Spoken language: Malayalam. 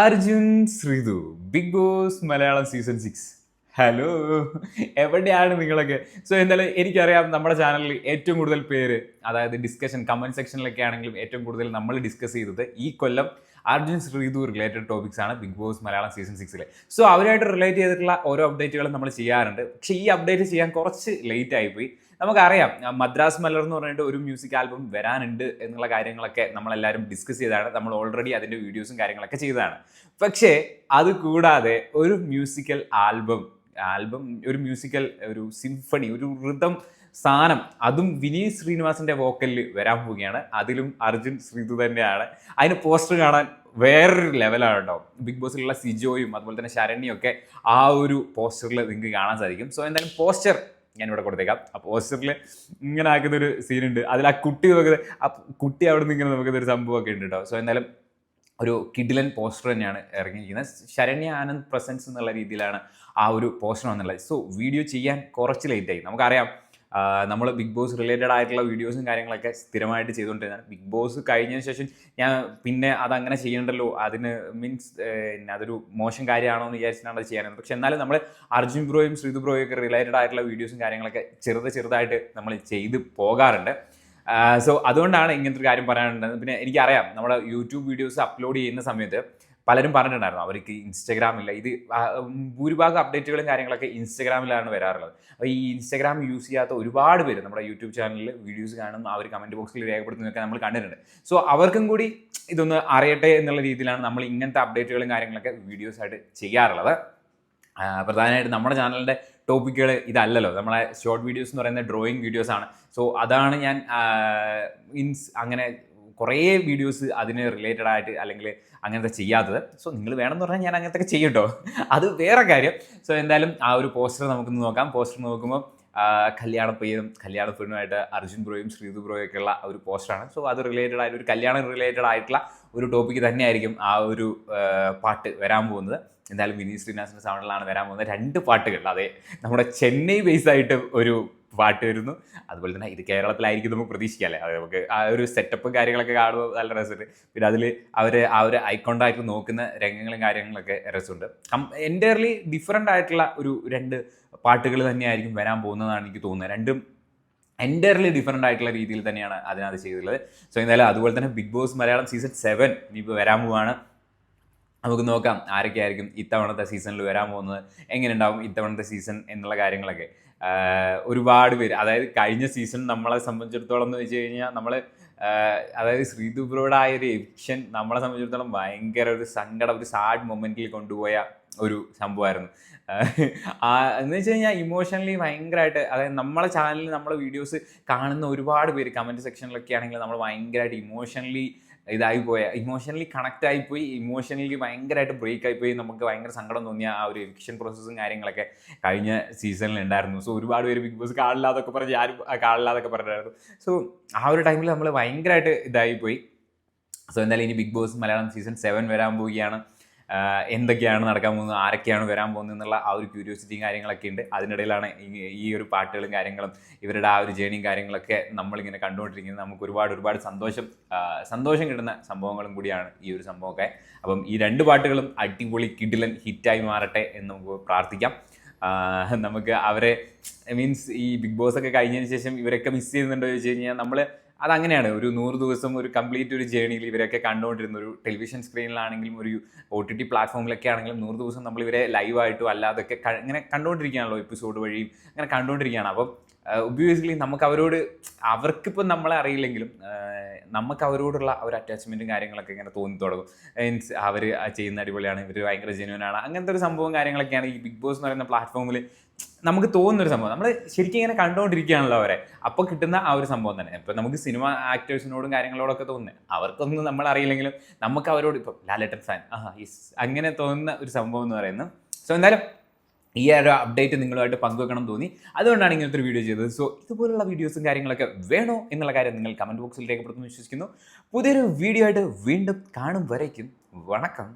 Arjun Sreethu Bigg Boss Malayalam season six hello എവിടെയാണ് നിങ്ങളൊക്കെ? സോ എന്തായാലും എനിക്കറിയാം നമ്മുടെ ചാനലിൽ ഏറ്റവും കൂടുതൽ പേര് അതായത് ഡിസ്കഷൻ കമന്റ് സെക്ഷനിലൊക്കെ ആണെങ്കിലും ഏറ്റവും കൂടുതൽ നമ്മൾ ഡിസ്കസ് ചെയ്തത് ഈ കൊല്ലം അർജുൻ ശ്രീതു റിലേറ്റഡ് ടോപ്പിക്സ് ആണ് ബിഗ് ബോസ് മലയാളം സീസൺ സിക്സിലെ സോ അവരായിട്ട് റിലേറ്റ് ചെയ്തിട്ടുള്ള ഓരോ അപ്ഡേറ്റുകളും നമ്മൾ ചെയ്യാറുണ്ട്. പക്ഷേ ഈ അപ്ഡേറ്റ് ചെയ്യാൻ കുറച്ച് ലേറ്റ് ആയിപ്പോയി നമുക്കറിയാം മദ്രാസ് മലർ എന്ന് പറഞ്ഞിട്ട് ഒരു മ്യൂസിക് ആൽബം വരാനുണ്ട് എന്നുള്ള കാര്യങ്ങളൊക്കെ നമ്മളെല്ലാവരും ഡിസ്കസ് ചെയ്തതാണ് നമ്മൾ ഓൾറെഡി അതിന്റെ വീഡിയോസും കാര്യങ്ങളൊക്കെ ചെയ്തതാണ്. പക്ഷേ അത് കൂടാതെ ഒരു മ്യൂസിക്കൽ ആൽബം ആൽബം ഒരു മ്യൂസിക്കൽ ഒരു സിംഫണി ഒരു ഋതം സാധനം അതും വിനീത് ശ്രീനിവാസിന്റെ വോക്കലിൽ വരാൻ പോവുകയാണ്. അതിലും അർജുൻ ശ്രീതു തന്നെയാണ്. അതിന് പോസ്റ്റർ കാണാൻ വേറൊരു ലെവലാണ് കേട്ടോ ബിഗ് ബോസിലുള്ള സിജോയും അതുപോലെ തന്നെ ശരണ്യൊക്കെ ആ ഒരു പോസ്റ്ററിൽ നിങ്ങൾക്ക് കാണാൻ സാധിക്കും. സോ എന്തായാലും പോസ്റ്റർ ഞാൻ ഇവിടെ കൊടുത്തേക്കാം. ആ പോസ്റ്ററിൽ ഇങ്ങനെ ആക്കുന്ന ഒരു സീനുണ്ട് അതിൽ ആ കുട്ടി നമുക്ക് ആ കുട്ടി അവിടെ നിന്ന് ഇങ്ങനെ നമുക്ക് ഒരു സംഭവമൊക്കെ ഉണ്ട് കേട്ടോ സോ എന്തായാലും ഒരു കിഡിലൻ പോസ്റ്റർ തന്നെയാണ് ഇറങ്ങിയിരിക്കുന്നത്. ശരണ്യ ആനന്ദ് പ്രസൻസ് എന്നുള്ള രീതിയിലാണ് ആ ഒരു പോസ്റ്റർ വന്നുള്ളത് സോ വീഡിയോ ചെയ്യാൻ കുറച്ച് ലേറ്റായി നമുക്കറിയാം നമ്മൾ ബിഗ് ബോസ് റിലേറ്റഡ് ആയിട്ടുള്ള വീഡിയോസും കാര്യങ്ങളൊക്കെ സ്ഥിരമായിട്ട് ചെയ്തുകൊണ്ടിരുന്നതാണ്. ബിഗ് ബോസ് കഴിഞ്ഞതിന് ശേഷം ഞാൻ പിന്നെ അതങ്ങനെ ചെയ്യണ്ടല്ലോ? അതിന് മീൻസ് അതൊരു മോശം കാര്യമാണോ എന്ന് വിചാരിച്ചിട്ടാണ് അത് ചെയ്യാനത് പക്ഷെ എന്നാലും നമ്മൾ അർജുൻ ബ്രോയും ശ്രീതു ബ്രോയും ഒക്കെ റിലേറ്റഡ് ആയിട്ടുള്ള വീഡിയോസും കാര്യങ്ങളൊക്കെ ചെറുത് ചെറുതായിട്ട് നമ്മൾ ചെയ്ത് പോകാറുണ്ട്. സോ അതുകൊണ്ടാണ് ഇങ്ങനത്തെ ഒരു കാര്യം പറയാനുണ്ടെന്ന് പിന്നെ എനിക്കറിയാം നമ്മുടെ യൂട്യൂബ് വീഡിയോസ് അപ്ലോഡ് ചെയ്യുന്ന സമയത്ത് പലരും പറഞ്ഞിട്ടുണ്ടായിരുന്നു അവർക്ക് ഇൻസ്റ്റഗ്രാം ഇല്ല. ഇത് ഭൂരിഭാഗം അപ്ഡേറ്റുകളും കാര്യങ്ങളൊക്കെ ഇൻസ്റ്റഗ്രാമിലാണ് വരാറുള്ളത്. അപ്പോൾ ഈ ഇൻസ്റ്റഗ്രാം യൂസ് ചെയ്യാത്ത ഒരുപാട് പേര് നമ്മുടെ യൂട്യൂബ് ചാനലിൽ വീഡിയോസ് കാണും അവർ കമന്റ് ബോക്സിൽ രേഖപ്പെടുത്തുന്നതൊക്കെ നമ്മൾ കണ്ടിട്ടുണ്ട്. സോ അവർക്കും കൂടി ഇതൊന്ന് അറിയട്ടെ എന്നുള്ള രീതിയിലാണ് നമ്മൾ ഇങ്ങനത്തെ അപ്ഡേറ്റുകളും കാര്യങ്ങളൊക്കെ വീഡിയോസ് ആയിട്ട് ചെയ്യാറുള്ളത്. പ്രധാനമായിട്ട് നമ്മുടെ ചാനലിന്റെ ടോപ്പിക്കുകൾ ഇതല്ലല്ലോ. നമ്മളെ ഷോർട്ട് വീഡിയോസ് എന്ന് പറയുന്ന ഡ്രോയിങ് വീഡിയോസ് ആണ്. സോ അതാണ് ഞാൻ ഇൻസ് അങ്ങനെ കുറേ വീഡിയോസ് അതിന് റിലേറ്റഡ് ആയിട്ട് അല്ലെങ്കിൽ അങ്ങനത്തെ ചെയ്യാത്തത്. സോ നിങ്ങൾ വേണമെന്ന് പറഞ്ഞാൽ ഞാൻ അങ്ങനത്തെ ചെയ്യും കേട്ടോ അത് വേറെ കാര്യം. സോ എന്തായാലും ആ ഒരു പോസ്റ്റർ നമുക്കൊന്ന് നോക്കാം. പോസ്റ്റർ നോക്കുമ്പോൾ കല്യാണ പയ്യനും കല്യാണ പെണ്ണുമായിട്ട് അർജുൻ ബ്രോയും ശ്രീതു ബ്രോയും ഒക്കെ ഉള്ള ഒരു പോസ്റ്ററാണ് സോ അത് റിലേറ്റഡ് ആയിട്ട് ഒരു കല്യാണം റിലേറ്റഡ് ആയിട്ടുള്ള ഒരു ടോപ്പിക് തന്നെയായിരിക്കും ആ ഒരു പാട്ട് വരാൻ പോകുന്നത്. എന്തായാലും വിനീത് ശ്രീനിവാസിന്റെ സൗണ്ടിലാണ് വരാൻ പോകുന്നത്. രണ്ട് പാട്ടുകൾ. അതെ നമ്മുടെ ചെന്നൈ ബേസ് ആയിട്ട് ഒരു പാട്ട് വരുന്നു. അതുപോലെ തന്നെ ഇത് കേരളത്തിലായിരിക്കും നമുക്ക് പ്രതീക്ഷിക്കാമല്ലേ അത് നമുക്ക് ആ ഒരു സെറ്റപ്പും കാര്യങ്ങളൊക്കെ കാണുമ്പോൾ നല്ല രസമുണ്ട്. പിന്നെ അതിൽ അവർ ആ ഒരു ഐക്കോണ്ടായിട്ട് നോക്കുന്ന രംഗങ്ങളും കാര്യങ്ങളൊക്കെ രസമുണ്ട്. എന്റയർലി ഡിഫറെന്റ് ആയിട്ടുള്ള ഒരു രണ്ട് പാട്ടുകൾ തന്നെയായിരിക്കും വരാൻ പോകുന്നതാണ് എനിക്ക് തോന്നുന്നത്. രണ്ടും എന്റയർലി ഡിഫറെന്റ് ആയിട്ടുള്ള രീതിയിൽ തന്നെയാണ് അതിനകത്ത് ചെയ്തിട്ടുള്ളത്. സോ എന്തായാലും അതുപോലെ തന്നെ Bigg Boss Malayalam season seven ഇനിയിപ്പോൾ വരാൻ പോവാണ്. നമുക്ക് നോക്കാം ആരൊക്കെയായിരിക്കും ഇത്തവണത്തെ സീസണിൽ വരാൻ പോകുന്നത്. എങ്ങനെ ഉണ്ടാവും ഇത്തവണത്തെ സീസൺ എന്നുള്ള കാര്യങ്ങളൊക്കെ. ഒരുപാട് പേര് അതായത് കഴിഞ്ഞ സീസൺ നമ്മളെ സംബന്ധിച്ചിടത്തോളം എന്ന് വെച്ച് കഴിഞ്ഞാൽ നമ്മൾ അതായത് ശ്രീതു ഒരു എവിക്ഷൻ നമ്മളെ സംബന്ധിച്ചിടത്തോളം ഭയങ്കര ഒരു സങ്കടം ഒരു സാഡ് മൊമെന്റിൽ കൊണ്ടുപോയ ഒരു സംഭവമായിരുന്നു. എന്ന് വെച്ച് കഴിഞ്ഞാൽ ഇമോഷണലി ഭയങ്കരമായിട്ട് അതായത് നമ്മളെ ചാനലിൽ നമ്മളെ വീഡിയോസ് കാണുന്ന ഒരുപാട് പേര് കമന്റ് സെക്ഷനിലൊക്കെ ആണെങ്കിൽ നമ്മൾ ഭയങ്കരമായിട്ട് ഇമോഷണലി ഇതായി പോയ ഇമോഷണലി കണക്ട് ആയിപ്പോയി ഇമോഷണലി ഭയങ്കരമായിട്ട് ബ്രേക്ക് ആയിപ്പോയി നമുക്ക് ഭയങ്കര സങ്കടം തോന്നിയ ആ ഒരു എവിക്ഷൻ പ്രോസസ്സും കാര്യങ്ങളൊക്കെ കഴിഞ്ഞ സീസണിൽ ഉണ്ടായിരുന്നു സോ ഒരുപാട് പേര് ബിഗ് ബോസ് കാണില്ലാതൊക്കെ പറഞ്ഞ് ആരും കാണില്ലാതൊക്കെ പറഞ്ഞിട്ടായിരുന്നു സോ ആ ഒരു ടൈമിൽ നമ്മൾ ഭയങ്കരമായിട്ട് ഇതായിപ്പോയി. പോയി സോ എന്തായാലും ഇനി Bigg Boss Malayalam season seven വരാൻ പോവുകയാണ്. എന്തൊക്കെയാണ് നടക്കാൻ പോകുന്നത് ആരൊക്കെയാണ് വരാൻ പോകുന്നത് എന്നുള്ള ആ ഒരു ക്യൂരിയോസിറ്റിയും കാര്യങ്ങളൊക്കെ ഉണ്ട്. അതിനിടയിലാണ് ഈ- ഒരു പാട്ടുകളും കാര്യങ്ങളും ഇവരുടെ ആ ഒരു ജേണിയും കാര്യങ്ങളൊക്കെ നമ്മളിങ്ങനെ കണ്ടുകൊണ്ടിരിക്കുന്നത്. നമുക്ക് ഒരുപാട് ഒരുപാട് സന്തോഷം സന്തോഷം കിട്ടുന്ന സംഭവങ്ങളും കൂടിയാണ് ഈ ഒരു സംഭവമൊക്കെ. അപ്പം ഈ രണ്ട് പാട്ടുകളും അടിപൊളി കിഡിലൻ ഹിറ്റായി മാറട്ടെ എന്ന് നമുക്ക് പ്രാർത്ഥിക്കാം. നമുക്ക് അവരെ മീൻസ് ഈ ബിഗ് ബോസ് ഒക്കെ കഴിഞ്ഞതിന് ശേഷം ഇവരൊക്കെ മിസ് ചെയ്യുന്നുണ്ടോ ചോദിച്ചു കഴിഞ്ഞാൽ നമ്മൾ അതങ്ങനെയാണ്. ഒരു നൂറ് ദിവസം ഒരു കംപ്ലീറ്റ് ഒരു ജേണിയിൽ ഇവരൊക്കെ കണ്ടുകൊണ്ടിരുന്ന ഒരു ടെലിവിഷൻ സ്ക്രീനിലാണെങ്കിലും ഒരു ഒ ടി ടി പ്ലാറ്റ്ഫോമിലൊക്കെ ആണെങ്കിലും നൂറ് ദിവസം നമ്മൾ ഇവരെ ലൈവായിട്ടും അല്ലാതൊക്കെ ഇങ്ങനെ കണ്ടുകൊണ്ടിരിക്കുകയാണല്ലോ എപ്പിസോഡ് വഴിയും അങ്ങനെ കണ്ടുകൊണ്ടിരിക്കുകയാണ്. അപ്പം ഒബ്വിയസ്ലി നമുക്ക് അവരോട് അവർക്കിപ്പോൾ നമ്മളെ അറിയില്ലെങ്കിലും നമുക്ക് അവരോടുള്ള ഒരു അറ്റാച്ച്മെന്റും കാര്യങ്ങളൊക്കെ ഇങ്ങനെ തോന്നി തുടങ്ങും. മീൻസ് അവർ ചെയ്യുന്ന അടിപൊളിയാണ് ഇവർ ഭയങ്കര ജെന്യൂൻ ആണ്. അങ്ങനത്തെ ഒരു സംഭവം കാര്യങ്ങളൊക്കെയാണ് ഈ ബിഗ് ബോസ് എന്ന് പറയുന്ന പ്ലാറ്റ്ഫോമിൽ നമുക്ക് തോന്നുന്നൊരു സംഭവം. നമ്മൾ ശരിക്കും ഇങ്ങനെ കണ്ടുകൊണ്ടിരിക്കുകയാണല്ലോ അവരെ. അപ്പോൾ കിട്ടുന്ന ആ ഒരു സംഭവം തന്നെ. ഇപ്പം നമുക്ക് സിനിമ ആക്ടേഴ്സിനോടും കാര്യങ്ങളോടൊക്കെ തോന്നുന്നത് അവർക്കൊന്നും നമ്മൾ അറിയില്ലെങ്കിലും നമുക്ക് അവരോട് ഇപ്പം ലാലേട്ടൻ ഫാൻ ആ യെസ് അങ്ങനെ തോന്നുന്ന ഒരു സംഭവം എന്ന് പറയുന്നത് സോ എന്തായാലും ഈ ഒരു അപ്ഡേറ്റ് നിങ്ങളുമായിട്ട് പങ്കുവെക്കണം തോന്നി. അതുകൊണ്ടാണ് ഇങ്ങനത്തെ ഒരു വീഡിയോ ചെയ്തത്. സോ ഇതുപോലുള്ള വീഡിയോസും കാര്യങ്ങളൊക്കെ വേണോ എന്നുള്ള കാര്യം നിങ്ങൾ കമന്റ് ബോക്സിൽ രേഖപ്പെടുത്തുമെന്ന് വിശ്വസിക്കുന്നു. പുതിയൊരു വീഡിയോ ആയിട്ട് വീണ്ടും കാണും വരയ്ക്കും വണക്കം.